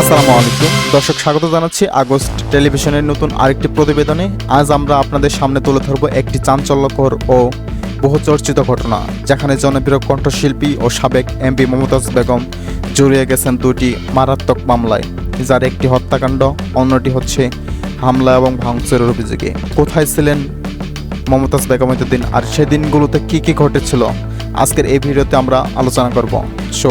আসসালামু আলাইকুম। দর্শক, স্বাগত জানাচ্ছি আগস্ট টেলিভিশনের নতুন আরেকটি প্রতিবেদনে। আজ আমরা আপনাদের সামনে তুলে ধরব একটি চাঞ্চল্যকর ও বহুচর্চিত ঘটনা, যেখানে জনপ্রিয় কণ্ঠশিল্পী ও সাবেক এমপি মমতাজ বেগম জড়িয়ে গেছেন দুটি মারাত্মক মামলায়। যার একটি হত্যাকাণ্ড, অন্যটি হচ্ছে হামলা এবং ভাঙচুরের অভিযোগে। কোথায় ছিলেন মমতাজ বেগম দিন আর সেদিনগুলোতে কি কি ঘটেছিল? আজকের এই ভিডিওতে আমরা আলোচনা করব। সো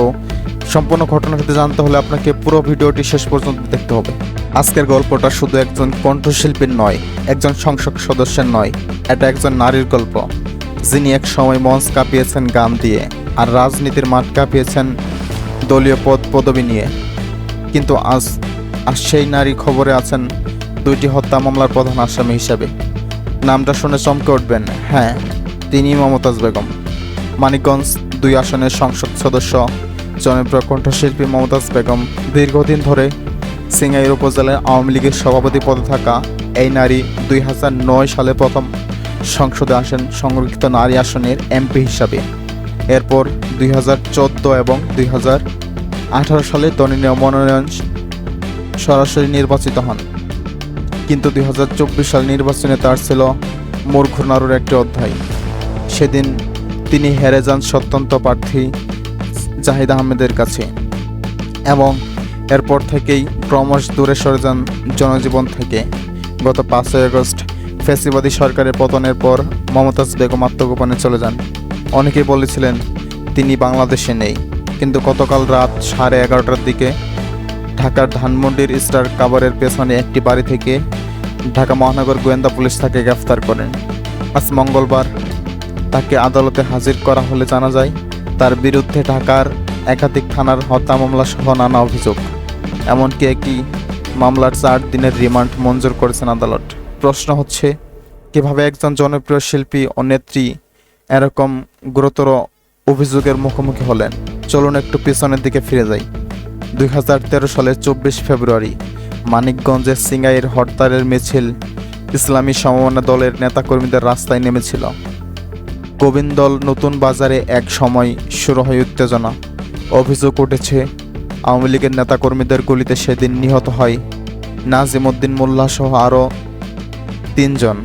সম্পূর্ণ ঘটনা ঘটনাটি জানতে হলে আপনাকে পুরো ভিডিওটি শেষ পর্যন্ত দেখতে হবে। আজকের গল্পটা শুধু একজন কণ্ঠশিল্পীর নয়, একজন সংসদ সদস্যের নয়, এটা একজন নারীর গল্প, যিনি এক সময় মঞ্চ কাঁপিয়েছেন গান দিয়ে আর রাজনীতির মাঠ কাঁপিয়েছেন দলীয় পদ পদবি নিয়ে। কিন্তু আজ আর সেই নারী খবরে আছেন দুইটি হত্যা মামলার প্রধান আসামি হিসাবে। নামটা শুনে চমকে উঠবেন হ্যাঁ তিনি মমতাজ বেগম। মানিকগঞ্জ দুই আসনের সংসদ সদস্য, জনপ্রিয় কণ্ঠশিল্পী মমতাজ বেগম দীর্ঘদিন ধরে সিঙ্গাইর উপজেলার আওয়ামী লীগের সভাপতি পদে থাকা এই নারী দুই নয় সালে প্রথম সংসদে আসেন সংরক্ষিত নারী আসনের এমপি হিসাবে। এরপর দুই হাজার চোদ্দ এবং দুই হাজার আঠারো সালে দলীয় মনোনয়ন সরাসরি নির্বাচিত হন। কিন্তু দুই হাজার চব্বিশ সাল নির্বাচনে তার ছিল মূর্খ নাড়ুর একটি অধ্যায়। সেদিন তিনি হেরে যান স্বতন্ত্র প্রার্থী জাহিদ আহমেদের কাছে এবং এরপর থেকেই ক্রমশ দূরে সরে যান জনজীবন থেকে। গত পাঁচই আগস্ট ফেসিবাদী সরকারের পতনের পর মমতাজ বেগম আত্মগোপনে চলে যান। অনেকেই বলেছিলেন, তিনি বাংলাদেশে নেই। কিন্তু গতকাল রাত সাড়ে এগারোটার দিকে ঢাকার ধানমন্ডির স্টার কাবারের পেছনে একটি বাড়ি থেকে ঢাকা মহানগর গোয়েন্দা পুলিশ তাকে গ্রেফতার করেন আজ মঙ্গলবার তাকে আদালতে হাজির করা হলে জানা যায়, তার বিরুদ্ধে ঢাকার একাধিক থানার হত্যা মামলা সহ নানা অভিযোগ। এমনকি একটি মামলার চার দিনের রিমান্ড মঞ্জুর করেছেন আদালত। প্রশ্ন হচ্ছে, কীভাবে একজন জনপ্রিয় শিল্পী ও নেত্রী এরকম গুরুতর অভিযোগের মুখোমুখি হলেন? চলুন একটু পিছনের দিকে ফিরে যাই। দুই হাজার তেরো সালের চব্বিশ ফেব্রুয়ারি মানিকগঞ্জের সিঙ্গাইয়ের হরতালের মিছিল ইসলামী সমমনা দলের নেতাকর্মীদের রাস্তায় নেমেছিল। গোবিন্দল নতুন বাজারে এক সময় শুরু হয় উত্তেজনা। অভিযোগ উঠেছে, আওয়ামী লীগের নেতাকর্মীদের গুলিতে সেদিন নিহত হয় নাজিমউদ্দিন মোল্লা সহ আরও তিনজন।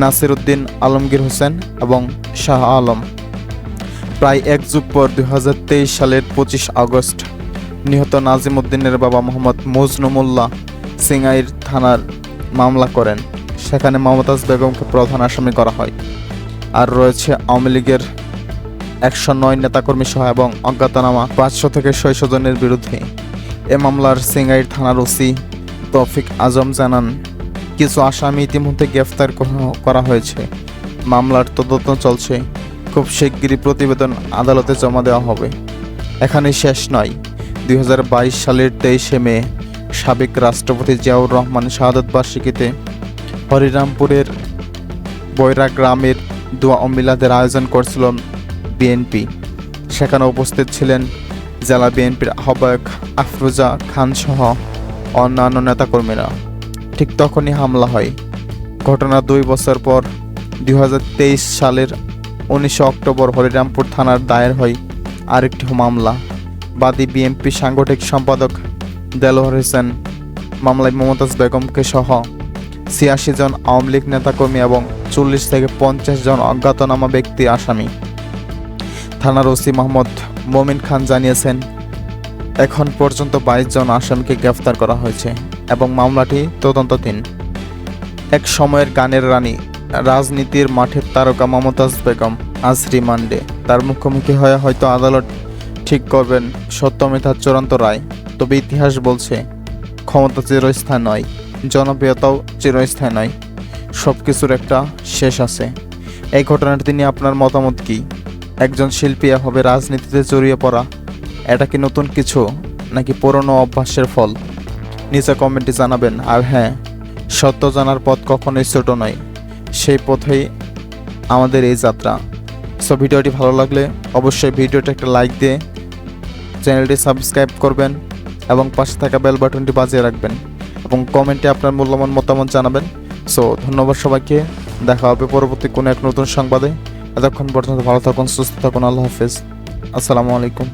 নাসির উদ্দিন আলমগীর হোসেন এবং শাহ আলম। প্রায় এক যুগ পর দু হাজার তেইশ সালের পঁচিশ আগস্ট নিহত নাজিম উদ্দিনের বাবা মোহাম্মদ মজনু মোল্লা সিঙ্গাইর থানার মামলা করেন। সেখানে মমতাজ বেগমকে প্রধান আসামি করা হয়। আর রয়েছে আওয়ামী লীগের একশো নয় নেতাকর্মী সহ এবং অজ্ঞাতনামা পাঁচশো থেকে ছয়শো জনের বিরুদ্ধে। এ মামলার সিঙ্গাইর থানার ওসি তৌফিক আজম জানান, কিছু আসামি ইতিমধ্যে গ্রেফতার করা হয়েছে। মামলার তদন্ত চলছে। খুব শিগগিরই প্রতিবেদন আদালতে জমা দেওয়া হবে। এখানে শেষ নয়। দুই হাজার বাইশ সালের তেইশে মে সাবেক রাষ্ট্রপতি জিয়াউর রহমান শাহাদত বার্ষিকীতে হরিরামপুরের বৈরা গ্রামের দোয়া ও মিলাদের আয়োজন করছিল বিএনপি। সেখানে উপস্থিত ছিলেন জেলা বিএনপির আহ্বায়ক আফরোজা খান সহ অন্যান্য নেতাকর্মীরা। ঠিক তখনই হামলা হয়। ঘটনা দুই বছর পর দু হাজার তেইশ সালের উনিশে অক্টোবর হরিরামপুর থানার দায়ের হয় আরেকটি মামলা। বাদী বিএনপি সাংগঠনিক সম্পাদক দেলোয়ার হোসেন, মামলায় মমতাজ বেগমকে সহ ছিয়াশি জন আওয়ামী লীগ নেতাকর্মী এবং চল্লিশ থেকে পঞ্চাশ জন অজ্ঞাতনামা ব্যক্তি আসামি। থানার ওসি মোহাম্মদ মমিন খান জানিয়েছেন, এখন পর্যন্ত বাইশ জন আসামিকে গ্রেফতার করা হয়েছে এবং মামলাটি তদন্তাধীন। এক সময়ের গানের রানী, রাজনীতির মাঠের তারকা মমতাজ বেগম আজ রিমান্ডে তার মুখোমুখি হয়ে হয়তো আদালত ঠিক করবেন সত্যমিথার চূড়ান্ত রায়। তবে ইতিহাস বলছে, ক্ষমতা চিরস্থায়ী নয়, জনপ্রিয়তাও চিরস্থায়ী নয়। সব কিছুর একটা শেষ আছে। এই ঘটনাটি নিয়ে আপনার মতামত কি? একজন শিল্পী এভাবে রাজনীতিতে জড়িয়ে পড়া, এটা কি নতুন কিছু, নাকি পুরনো অভ্যাসের ফল? নিচে কমেন্টে জানাবেন। আর হ্যাঁ সত্য জানার পথ কখনোই ছোট নয়, সেই পথেই আমাদের এই যাত্রা। সো ভিডিওটি ভালো লাগলে অবশ্যই ভিডিওটা একটা লাইক দিয়ে চ্যানেলটি সাবস্ক্রাইব করবেন এবং পাশে থাকা বেল বাটনটি বাজিয়ে রাখবেন এবং কমেন্টে আপনার মূল্যবান মতামত জানাবেন। সো ধন্যবাদ সবাইকে। দেখা হবে পরবর্তী কোনো এক নতুন সংবাদে। এতক্ষণ পর্যন্ত ভালো থাকুন, সুস্থ থাকুন। আল্লাহ হাফেজ। আসসালামু আলাইকুম।